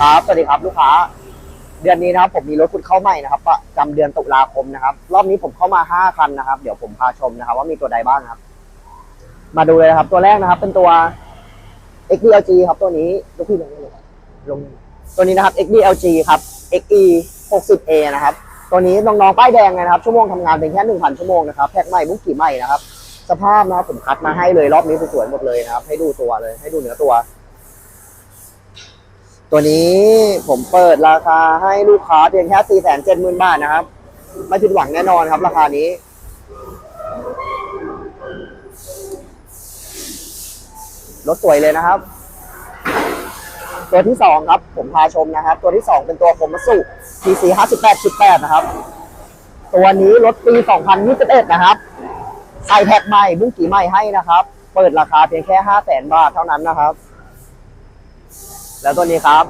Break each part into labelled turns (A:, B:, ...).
A: ครับสวัสดีครับลูกค้า เดือนนี้นะครับ ผมมีรถคุณเข้าใหม่นะครับประจำเดือนตุลาคมนะครับ รอบนี้ผมเข้ามาห้าคันนะครับ เดี๋ยวผมพาชมนะครับ ว่ามีตัวใดบ้างครับ มาดูเลยนะครับ ตัวแรกนะครับ เป็นตัว XDLG ครับตัวนี้ลูกพี่ลงเลยลงตัวนี้นะครับ XDLG ครับ XE 60A นะครับ ตัวนี้น้องๆป้ายแดงนะครับ ชั่วโมงทำงานเป็นแค่1,000ชั่วโมงนะครับแพ็คใหม่บุ้งกี่ใหม่นะครับสภาพนะครับผมคัดมาให้เลยรอบนี้สวยๆหมดเลยนะครับ ให้ดูตัวเลย ให้ดูเนื้อตัว ตัวนี้ผมเปิดราคาให้ลูกค้าเพียงแค่ 4 7 0 0 0 0 บาทนะครับ ไม่ผิดหวังแน่นอนครับ ราคานี้ รถสวยเลยนะครับ ตัวที่สองครับ ผมพาชมนะครับ ตัวที่สองเป็นตัวผมมาสุ TC 58.8 นะครับ ตัวนี้รถปี 2021 นะครับ ใส่แท็กใหม่บุ้งกี่ใหม่ให้นะครับ เปิดราคาเพียงแค่ 5 0 0 0 0 0 บาทเท่านั้นนะครับ แล้วตัวนี้ครับ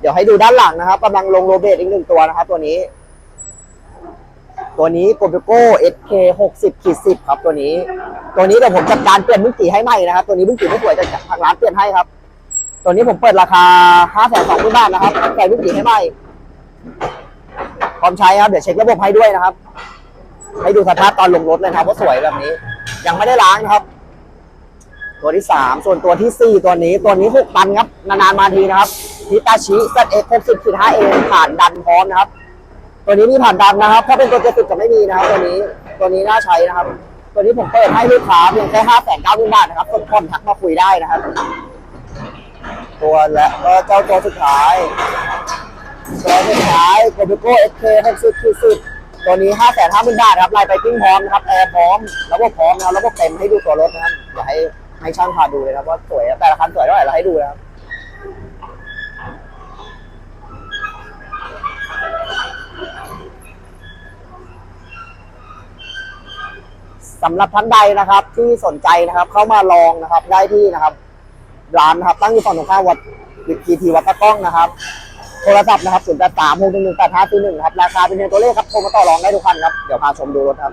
A: เดี๋ยวให้ดูด้านหลังนะครับกำลังลงโรเบตอีกหนึ่งตัวนะครับ ตัวนี้ ตัวนี้โกเบโก้ SK 60ขีด10ครับ ตัวนี้ ตัวนี้เดี๋ยวผมจัดการเปลี่ยนบุ้งกี่ให้ใหม่นะครับ ตัวนี้บุ้งกี่ไม่สวยจะทางร้านเปลี่ยนให้ครับ ตัวนี้ผมเปิดราคา5แสนสองพันบาทนะครับใส่บุ้งกี่ให้ใหม่พร้อมใช้ครับ เดี๋ยวเช็คระบบให้ด้วยนะครับ ให้ดูสภาพตอนลงรถเลยครับว่าสวยแบบนี้ ยังไม่ได้ล้างนะครับ ตัวที่สามส่วนตัวที่สี่ตัวนี้ตัวนี้หกตันครับ นานๆมาทีนะครับฮิตาชิ ZX 60 5 A ผ่านดันพร้อมนะครับ ตัวนี้มีผ่านดันนะครับถ้าเป็นตัวเจ็ดสิบจะไม่มีนะครับ ตัวนี้ตัวนี้น่าใช้นะครับ ตัวนี้ผมเปิดให้ลูกค้าเพียงแค่ห้าแสนเก้าพันบาทนะครับต้นผ่อนทักมาคุยได้นะครับ ตัวและก็เจ้าตัวสุดท้ายตัวสุดท้ายโกบิโก้ SK 60 40 ตัวนี้5 5 0 0 0 0บาทครับลายไปปิ้งพร้อมนะครับแอร์พร้อมแล้วก็พร้อมนะครับแล้วก็เต็มให้ดูตัวรถนะครับเดี๋ยวให้ให้ช่างพาดูเลยครับว่าสวยแต่ละคันสวยเท่าไหร่เราให้ดูนะครับสำหรับท่านใดนะครับที่สนใจนะครับ เข้ามาลองนะครับได้ที่นะครับ ร้านนะครับตั้งอยู่ฝั่งตรงข้ามวัดวิทีทีวัดตะก้องนะครับ โทรศัพท์นะครับ0 8 3 6 1 1 8 5 4 1ครับ ราคาเป็นเพียงตัวเลขครับ โทรมาต่อรองได้ทุกคันครับ เดี๋ยวพาชมดูรถครับ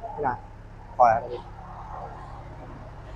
A: ครับพี่นาพอแล้วครับพี่